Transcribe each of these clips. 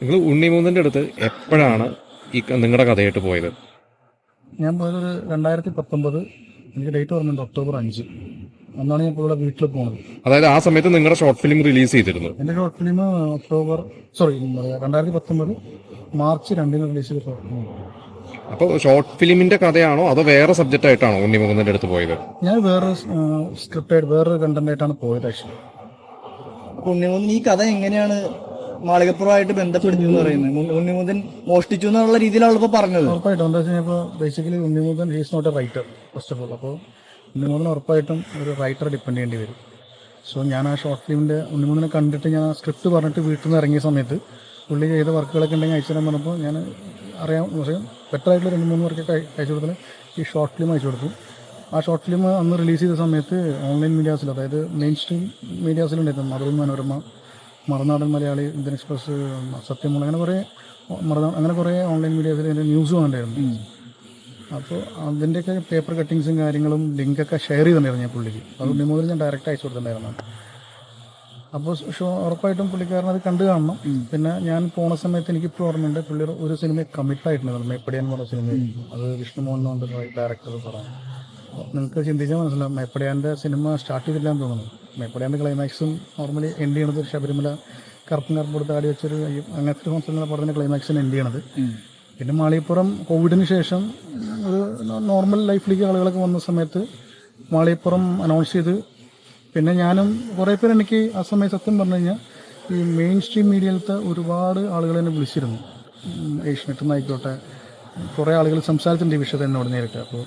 നിങ്ങൾ ഉണ്ണിമൂന്നിന്റെ അടുത്ത് എപ്പോഴാണ് ഈ നിങ്ങളുടെ കഥയായിട്ട് പോയത്? ഞാൻ പോയതൊരു രണ്ടായിരത്തി പത്തൊമ്പത്. എനിക്ക് ഡേറ്റ് ഓർമ്മയുണ്ട് ഒക്ടോബർ അഞ്ച്. അന്നാണ് ഞാൻ ഇപ്പോൾ ഇവിടെ വീട്ടിൽ പോകുന്നത് അതായത് ആ സമയത്ത് നിങ്ങളുടെ ഷോർട്ട് ഫിലിം റിലീസ് ചെയ്തിരുന്നു. എന്റെ ഷോർട്ട് ഫിലിം ഒക്ടോബർ സോറി രണ്ടായിരത്തി പത്തൊമ്പത് മാർച്ച് രണ്ടിന് റിലീസ് ചെയ്ത ഷോർട്ട് ഫിലിം. അപ്പോൾ ഷോർട്ട് ഫിലിമിന്റെ കഥയാണോ അതോ വേറെ സബ്ജക്റ്റ് ആയിട്ടാണോ ഉണ്ണിമൂന്നിന്റെ അടുത്ത് പോയത്? ഞാൻ വേറെ സ്ക്രിപ്റ്റ് ആയിട്ട് വേറൊരു കണ്ടന്റ് ആയിട്ടാണ് പോയത് ആക്ച്വലി ഉണ്ണിമുതൻ ഈ കഥ എങ്ങനെയാണ് മാളികപ്പുറമായിട്ട് ബന്ധപ്പെടുത്തി എന്ന് പറയുന്നത്. ഉണ്ണി- ഉണ്ണിമുതൻ മോഷ്ടിച്ചു എന്നുള്ള രീതിയിലാണ് ഇപ്പൊ പറഞ്ഞത്. ഉറപ്പായിട്ടും. എന്താ വെച്ചാൽ ഇപ്പോൾ basically Unnimuthan he's not a writer first of all അപ്പോൾ ഉണ്ണിമുതൻ ഉറപ്പായിട്ടും ഒരു റൈറ്റർ ഡിപ്പെൻഡ് ചെയ്യേണ്ടി വരും. സോ ഞാൻ ആ ഷോർട്ട് ഫിലിമിന്റെ ഉണ്ണിമുതനെ കണ്ടിട്ട് ഞാൻ ആ സ്ക്രിപ്റ്റ് പറഞ്ഞിട്ട് വീട്ടിൽ നിന്ന് ഇറങ്ങിയ സമയത്ത് പുള്ളി ചെയ്ത വർക്കുകളൊക്കെ ഉണ്ടെങ്കിൽ അയച്ചു തരാൻ പറഞ്ഞപ്പോൾ ഞാൻ അറിയാം പക്ഷേ ബെറ്റർ ആയിട്ടുള്ള രണ്ട് മൂന്ന് വർക്കൊക്കെ അയ- അയച്ചു കൊടുത്തത് ഈ ഷോർട്ട് ഫിലിം അയച്ചു കൊടുത്തു ആ ഷോർട്ട് ഫിലിം അന്ന് റിലീസ് ചെയ്ത സമയത്ത് ഓൺലൈൻ മീഡിയാസിൽ അതായത് മെയിൻ സ്ട്രീം മീഡിയാസിലുണ്ടായിരുന്നു മധുരം മനോരമ മറുനാടൻ മലയാളി ഇന്ത്യൻ എക്സ്പ്രസ് സത്യമൂല അങ്ങനെ കുറേ മറുനാ അങ്ങനെ കുറേ ഓൺലൈൻ മീഡിയ ന്യൂസ് വേണ്ടായിരുന്നു അപ്പോൾ അതിന്റെയൊക്കെ പേപ്പർ കട്ടിങ്സും കാര്യങ്ങളും ലിങ്കൊക്കെ ഷെയർ ചെയ്തിട്ടുണ്ടായിരുന്നു ഞാൻ പുള്ളിക്ക്. അത് മുതൽ ഞാൻ ഡയറക്റ്റ് അയച്ചു കൊടുത്തിട്ടുണ്ടായിരുന്നു. അപ്പോൾ ഷോ ഉറപ്പായിട്ടും പുള്ളിക്കാരൻ അത് കണ്ടു കാണണം. പിന്നെ ഞാൻ പോണ സമയത്ത് എനിക്ക് ഇപ്പോൾ ഓർമ്മയുണ്ട് പുള്ളി ഒരു സിനിമ കമ്മിറ്റ് ആയിട്ടുണ്ടായിരുന്നു മേപ്പടിയാൻ എന്ന് പറഞ്ഞ സിനിമ അത് വിഷ്ണു മോഹൻ എന്ന് പറഞ്ഞ. ഡയറക്ടർ പറഞ്ഞു നിങ്ങൾക്ക് ചിന്തിച്ചാൽ മനസ്സിലാവും. മേപ്പടിയാന്റെ സിനിമ സ്റ്റാർട്ട് ചെയ്തില്ല എന്ന് തോന്നുന്നു. മേപ്പടിയാന്റെ ക്ലൈമാക്സും നോർമലി എൻഡ് ചെയ്യണത് ശബരിമല കറുപ്പും കറുപ്പ് കൊടുത്ത് ആടി വെച്ചൊരു അങ്ങനത്തെ ഹോംസ് കോൺസെപ്റ്റ് പടത്തിന്റെ ക്ലൈമാക്സിന് എൻഡ് ചെയ്യണത്. പിന്നെ മാളിയപ്പുറം കോവിഡിന് ശേഷം ഒരു നോർമൽ ലൈഫിലേക്ക് ആളുകളൊക്കെ വന്ന സമയത്ത് മാളിയപ്പുറം അനൗൺസ് ചെയ്ത് പിന്നെ ഞാനും കുറേ പേര് എനിക്ക് ആ സമയം സത്യം പറഞ്ഞു കഴിഞ്ഞാൽ ഈ മെയിൻ സ്ട്രീം മീഡിയയിലത്തെ ഒരുപാട് ആളുകൾ എന്നെ വിളിച്ചിരുന്നു. ഏഷ്യനെറ്റ് നിന്നായിക്കോട്ടെ കുറേ ആളുകൾ സംസാരിച്ചിട്ടുണ്ട് ഈ വിഷയത്തെ എന്നോട് നേരിട്ട്. അപ്പോൾ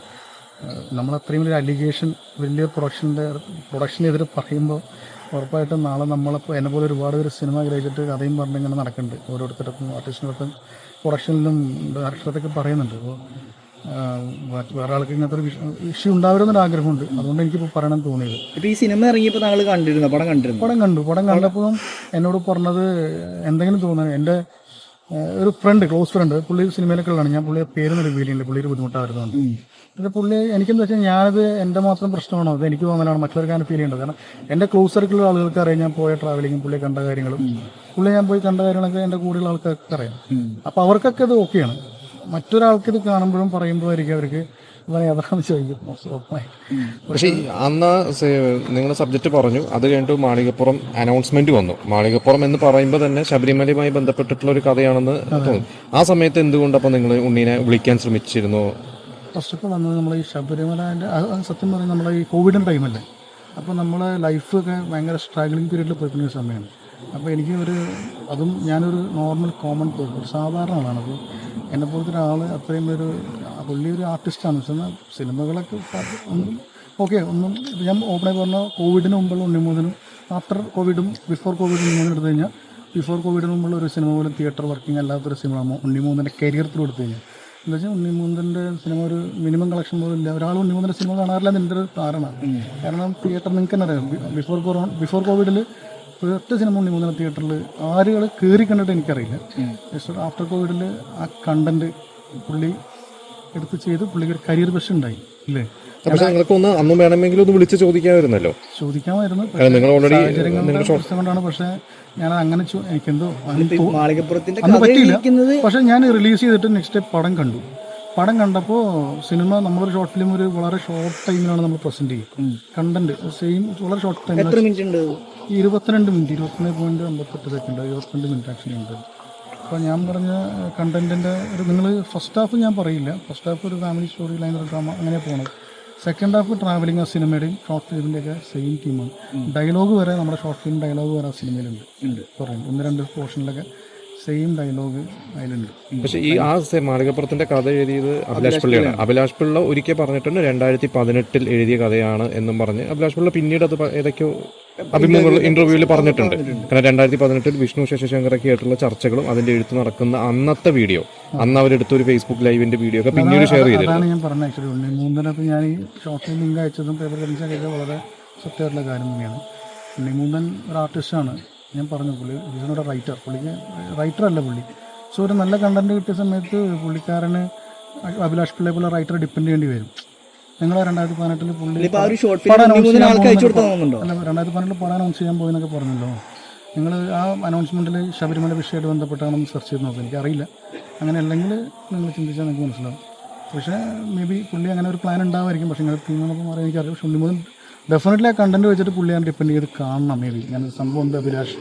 നമ്മൾ അത്രയും ഒരു അലിഗേഷൻ വലിയ പ്രൊഡക്ഷന്റെ പ്രൊഡക്ഷനെതിരെ പറയുമ്പോൾ ഉറപ്പായിട്ടും നാളെ നമ്മളിപ്പോൾ എന്നെ പോലെ ഒരുപാട് പേര് സിനിമ ഗ്രഹിച്ചിട്ട് കഥയും പറഞ്ഞ് ഇങ്ങനെ നടക്കുന്നുണ്ട് ഓരോരുത്തർക്കും ആർട്ടിസ്റ്റിനൊക്കെ പ്രൊഡക്ഷനിലും ഡയറക്ടറൊക്കെ പറയുന്നുണ്ട്. അപ്പോൾ വേറെ ആൾക്ക് ഇങ്ങനത്തെ ഒരു ഇഷ്യൂ ഉണ്ടാവരുമെന്നൊരു ആഗ്രഹമുണ്ട്. അതുകൊണ്ട് എനിക്കിപ്പോൾ പറയണം തോന്നിയത്. ഇപ്പോൾ ഈ സിനിമ ഇറങ്ങിയപ്പോൾ താങ്കൾ കണ്ടിരുന്നു? പടം കണ്ടിരുന്നു? പടം കണ്ടു. പടം കണ്ടപ്പോഴും എന്നോട് പറഞ്ഞത് എന്തെങ്കിലും തോന്നുന്നത് എന്റെ ഒരു ഫ്രണ്ട് ക്ലോസ് ഫ്രണ്ട് പുള്ളി സിനിമയിലൊക്കെ ഉള്ളതാണ് ഞാൻ പുള്ളിയെ പേരൊന്നും റിവീൽ ചെയ്യുന്നില്ല പുള്ളി ഒരു ബുദ്ധിമുട്ടായിരുന്നുണ്ട് പക്ഷേ പുള്ളി എനിക്കെന്ന് വെച്ചാൽ ഞാനത് എന്റെ മാത്രം പ്രശ്നമാണോ? അത് എനിക്ക് തോന്നലാണ്. മറ്റുള്ളവർക്ക് അങ്ങനെ ഫീൽ ചെയ്യേണ്ടത്. കാരണം എന്റെ ക്ലോസ് സർക്കിളിലുള്ള ആളുകൾക്ക് അറിയാം ഞാൻ പോയ ട്രാവലിങ്ങും പുള്ളിയെ കണ്ട കാര്യങ്ങളും. പുള്ളി ഞാൻ പോയി കണ്ട കാര്യങ്ങളൊക്കെ എന്റെ കൂടെയുള്ള ആൾക്കാർക്ക് അറിയാം. അപ്പോൾ അവർക്കൊക്കെ ഇത് ഓക്കെയാണ് മറ്റൊരാൾക്ക് ഇത് കാണുമ്പോഴും പറയുമ്പോഴായിരിക്കും അവർക്ക് പക്ഷേ അന്ന് നിങ്ങളുടെ സബ്ജക്റ്റ് പറഞ്ഞു. അത് കഴിഞ്ഞിട്ട് മാളികപ്പുറം അനൗൺസ്മെന്റ് വന്നു. മാളികപ്പുറം എന്ന് പറയുമ്പോൾ തന്നെ ശബരിമലയുമായി ബന്ധപ്പെട്ടിട്ടുള്ള ഒരു കഥയാണെന്ന് തോന്നുന്നു ആ സമയത്ത് എന്തുകൊണ്ട് അപ്പോൾ നിങ്ങൾ ഉണ്ണീനെ വിളിക്കാൻ ശ്രമിച്ചിരുന്നു? ഫസ്റ്റ് ഓഫ് ഓൾ അന്ന് നമ്മൾ ഈ ശബരിമലേന്റെ സത്യം പറഞ്ഞാൽ നമ്മളെ ഈ കോവിഡിന്റെ ടൈമല്ലേ അപ്പോൾ നമ്മളെ ലൈഫൊക്കെ ഭയങ്കര സ്ട്രഗ്ലിംഗ് പീരീഡിൽ പോയിക്കുന്ന സമയമാണ് അപ്പോൾ എനിക്ക് ഒരു അതും ഞാനൊരു നോർമൽ കോമൺ പേഴ്സൺ ഒരു സാധാരണ ആളാണ്. അപ്പോൾ എന്നെ പോലത്തെ ഒരാൾ അത്രയും ഒരു പുള്ളി ഒരു ആർട്ടിസ്റ്റാണ്. പക്ഷേ സിനിമകളൊക്കെ ഒന്നും ഓക്കെ ഒന്നും ഞാൻ ഓപ്പണായി പറഞ്ഞ കോവിഡിന് മുമ്പുള്ള ഉണ്ണിമൂതനും ആഫ്റ്റർ കോവിഡും ബിഫോർ കോവിഡ് ഉണ്ണിമൂന്നിന് എടുത്തു കഴിഞ്ഞാൽ ബിഫോർ കോവിഡിന് മുമ്പുള്ള ഒരു സിനിമ പോലും തിയേറ്റർ വർക്കിംഗ് അല്ലാത്തൊരു സിനിമ ഉണ്ണിമൂതന്റെ കരിയർ ത്രൂ എടുത്തു കഴിഞ്ഞാൽ എന്താ വെച്ചാൽ ഉണ്ണിമൂന്നിന്റെ സിനിമ ഒരു മിനിമം കളക്ഷൻ പോലും ഇല്ല. ഒരാൾ ഉണ്ണിമൂന്നിന്റെ സിനിമ കാണാറില്ല എന്റെ ഒരു ധാരണ. കാരണം തിയേറ്റർ നിങ്ങൾക്ക് തന്നെ അറിയാം. ബിഫോർ കൊറോണ ബിഫോർ കോവിഡിൽ ഒറ്റ സിനിമ ഉണ്ണിമൂന്നിന്റെ തിയേറ്ററിൽ ആരുകൾ കയറി കണ്ടിട്ട് എനിക്കറിയില്ല. ആഫ്റ്റർ കോവിഡിൽ ആ കണ്ടന്റ് പുള്ളി എടുത്ത് ചെയ്ത് പുള്ളിക്ക് ഒരു കരിയർ ബസ് ഉണ്ടായി ഇല്ലേ പക്ഷേ നിങ്ങൾക്കൊന്ന് അന്നും വേണമെങ്കിലും ഒന്ന് വിളിച്ച് ചോദിക്കാമായിരുന്നല്ലോ. ചോദിക്കാമായിരുന്നു കാരണം നിങ്ങൾ ഓൾറെഡി പ്രശ്നം കൊണ്ടാണ് പക്ഷേ ഞാൻ അങ്ങനെ എനിക്കെന്തോ അന്ന് പറ്റിയില്ല. പക്ഷേ ഞാൻ റിലീസ് ചെയ്തിട്ട് നെക്സ്റ്റ് ഡേ പടം കണ്ടു. പടം കണ്ടപ്പോൾ സിനിമ നമ്മളൊരു ഷോർട്ട് ഫിലിം ഒരു വളരെ ഷോർട്ട് ടൈമിലാണ് നമ്മൾ പ്രസന്റ് ചെയ്യും. കണ്ടന്റ് സെയിം വളരെ ഷോർട്ട് ടൈം ഇരുപത്തിരണ്ട് മിനിറ്റ് ഉണ്ട്? ഇരുപത്തിരണ്ട് പോയിന്റ് അമ്പത്തെട്ട് സെക്കൻഡ് ഇരുപത്തിരണ്ട് മിനിറ്റ് ആക്ച്വലി ഉണ്ട്. അപ്പോൾ ഞാൻ പറഞ്ഞ കണ്ടന്റിന്റെ ഒരു നിങ്ങൾ ഫസ്റ്റ് ഹാഫ് ഞാൻ പറയില്ല. ഫസ്റ്റ് ഹാഫ് ഒരു ഫാമിലി സ്റ്റോറി ലൈൻ ഒരു ഡ്രാമ അങ്ങനെ പോകണം സെക്കൻഡ് ഹാഫ് ട്രാവലിംഗ് ആ സിനിമയുടെയും ഷോർട്ട് ഫിലിമിന്റെ ഒക്കെ സെയിം തീമാണ് ഡയലോഗ് വരെ നമ്മുടെ ഷോർട്ട് ഫിലിം ഡയലോഗ് വരെ ആ സിനിമയിലുണ്ട് ഉണ്ട്. പറയും. ഒന്ന് രണ്ട് പോർഷനിലൊക്കെ സെയിം ഡയലോഗ് അതിലുണ്ട്. പക്ഷേ ഈ ആ മാളികപ്പുറത്തിന്റെ മാളികപ്പുറത്തിന്റെ കഥ എഴുതിയത് അഭിലാഷ് പിള്ളയാണ്. അഭിലാഷ് പിള്ള ഒരിക്കൽ പറഞ്ഞിട്ടുണ്ട് രണ്ടായിരത്തി പതിനെട്ടിൽ എഴുതിയ കഥയാണ് എന്നും പറഞ്ഞ്. അഭിലാഷ് പിള്ള പിന്നീട് അത് ഏതൊക്കെയോ അഭിമുഖങ്ങൾ ഇന്റർവ്യൂവിൽ പറഞ്ഞിട്ടുണ്ട്. കാരണം രണ്ടായിരത്തി പതിനെട്ടിൽ വിഷ്ണു ശശിശങ്കറൊക്കെ ആയിട്ടുള്ള ചർച്ചകളും അതിന്റെ എഴുത്ത് നടക്കുന്ന അന്നത്തെ വീഡിയോ. അന്ന് അവരെടുത്ത ഒരു ഫേസ്ബുക്ക് ലൈവിന്റെ വീഡിയോ ഒക്കെ പിന്നീട് ഷെയർ ചെയ്തിട്ടുണ്ട് ഞാൻ പറഞ്ഞ ആക്ച്വലി ഉണ്ണി മൂന്നനത്ത് ഞാൻ ഈ ഷോർട്ട് ലിങ്ക് അയച്ചതും പേപ്പർ കറൻസി വളരെ സത്യമായിട്ടുള്ള കാര്യം തന്നെയാണ്. ഉണ്ണി മൂന്നൻ ഒരു ആർട്ടിസ്റ്റാണ് ഞാൻ പറഞ്ഞു പുള്ളി ഇതിനോട് റൈറ്റർ പുള്ളിക്ക് റൈറ്റർ അല്ല പുള്ളി. സോ ഒരു നല്ല കണ്ടന്റ് കിട്ടിയ സമയത്ത് പുള്ളിക്കാരന് അഭിലാഷ് പിള്ളയെ പോലെ റൈറ്റർ ഡിപ്പെൻഡ് ചെയ്യേണ്ടി വരും. നിങ്ങൾ രണ്ടായിരത്തി പതിനെട്ടിൽ പുള്ളി പടം ചെയ്യാൻ പോകുന്നൊക്കെ അല്ല രണ്ടായിരത്തി പതിനെട്ടിൽ പടം അനൗൺസ് ചെയ്യാൻ പോയെന്നൊക്കെ പറഞ്ഞല്ലോ. നിങ്ങൾ ആ അനൗൺസ്മെന്റിൽ ശബരിമല വിഷയമായിട്ട് ബന്ധപ്പെട്ടാണെന്ന് സെർച്ച് ചെയ്ത് നോക്കുക എനിക്കറിയില്ല. അങ്ങനെ അല്ലെങ്കിൽ നിങ്ങൾ ചിന്തിച്ചാൽ നിങ്ങൾക്ക് മനസ്സിലാവും. പക്ഷേ മേ ബി പുള്ളി അങ്ങനെ ഒരു പ്ലാൻ ഉണ്ടാവുമായിരിക്കും പക്ഷേ നിങ്ങൾ ടീം എന്നൊക്കെ പറയാൻ എനിക്കറിയാം. പക്ഷേ ഉണ്ണിമുതൻ ഡെഫിനറ്റ്ലി ആ കണ്ടന്റ് വെച്ചിട്ട് പുള്ളി ഞാൻ ഡിപ്പെൻഡ് ചെയ്ത് കാണണം മേ ബി ഞാൻ സംഭവം ഉണ്ട് അഭിലാഷ്.